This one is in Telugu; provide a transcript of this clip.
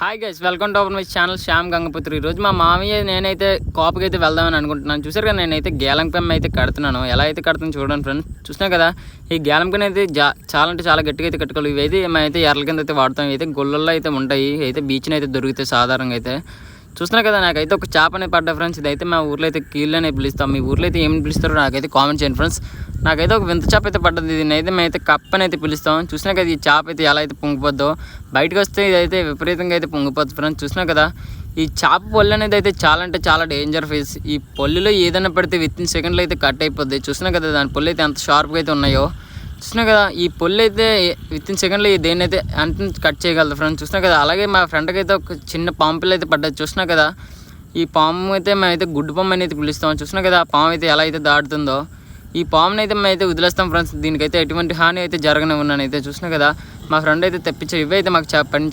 Hi guys welcome to our my channel Shyam Gangaputri ఈరోజు మా మామయ్య నేనైతే కోపకి అయితే వెళ్దామని అనుకుంటున్నాను. చూసారు కదా నేనైతే గేలం పెమ్ అయితే కడుతున్నాను. ఎలా అయితే కడుతున్నాను చూడండి ఫ్రెండ్స్ చూసినా కదా ఈ గేలం పెన్ అయితే చాలా అంటే చాలా గట్టిగా అయితే కట్టుకోవాలి ఇవైతే మేమైతే ఎర్రల కింద అయితే వాడతాం. అయితే గుళ్ళల్లో అయితే ఉంటాయి. అయితే బీచ్ని అయితే దొరుకుతాయి సాధారణంగా అయితే. చూస్తున్నా కదా నాకైతే ఒక చేపనే పడ్డ ఫ్రెండ్స్ ఇదైతే మా ఊర్లో అయితే కీళ్ళనే పిలుస్తాం. మీ ఊర్లో అయితే ఏమి పిలుస్తారో నాకైతే కామెంట్ చేయండి ఫ్రెండ్స్ నాకైతే ఒక వింత చేప అయితే పడ్డది. దీన్ని అయితే మేమైతే కప్ అయితే పిలుస్తాం. చూసినా కదా ఈ చేప అయితే ఎలా అయితే పొంగిపోద్దో. బయటకు వస్తే ఇదైతే విపరీతంగా అయితే పొంగిపోద్ది ఫ్రెండ్స్ చూసినా కదా ఈ చేప పొల్లు అనేది అయితే చాలా అంటే చాలా డేంజర్ ఫేస్ ఈ పొల్లులో ఏదైనా పడితే విత్ ఇన్ సెకండ్లో అయితే కట్ అయిపోద్ది. చూసినా కదా దాని పొల్లు అయితే ఎంత షార్ప్గా అయితే ఉన్నాయో. చూసినా కదా ఈ పొల్లు అయితే విత్ ఇన్ సెకండ్లో దేన్ని అయితే అంటే కట్ చేయగలదు ఫ్రెండ్స్ చూసినా కదా అలాగే మా ఫ్రెండ్కి అయితే ఒక చిన్న పాము పిల్ల అయితే పడ్డది. చూసినా కదా ఈ పాము అయితే మేమైతే గుడ్డు పాము అనేది పిలుస్తాం. చూసినా కదా ఆ పాము అయితే ఎలా అయితే దాటుతుందో ఈ పాముని అయితే మేమైతే వదిలేస్తాం ఫ్రెండ్స్ దీనికైతే ఎటువంటి హాని అయితే జరగనివ్వనని అయితే చూసినా కదా మా ఫ్రెండ్ అయితే తెప్పించే ఇవే అయితే మాకు చెప్పండి.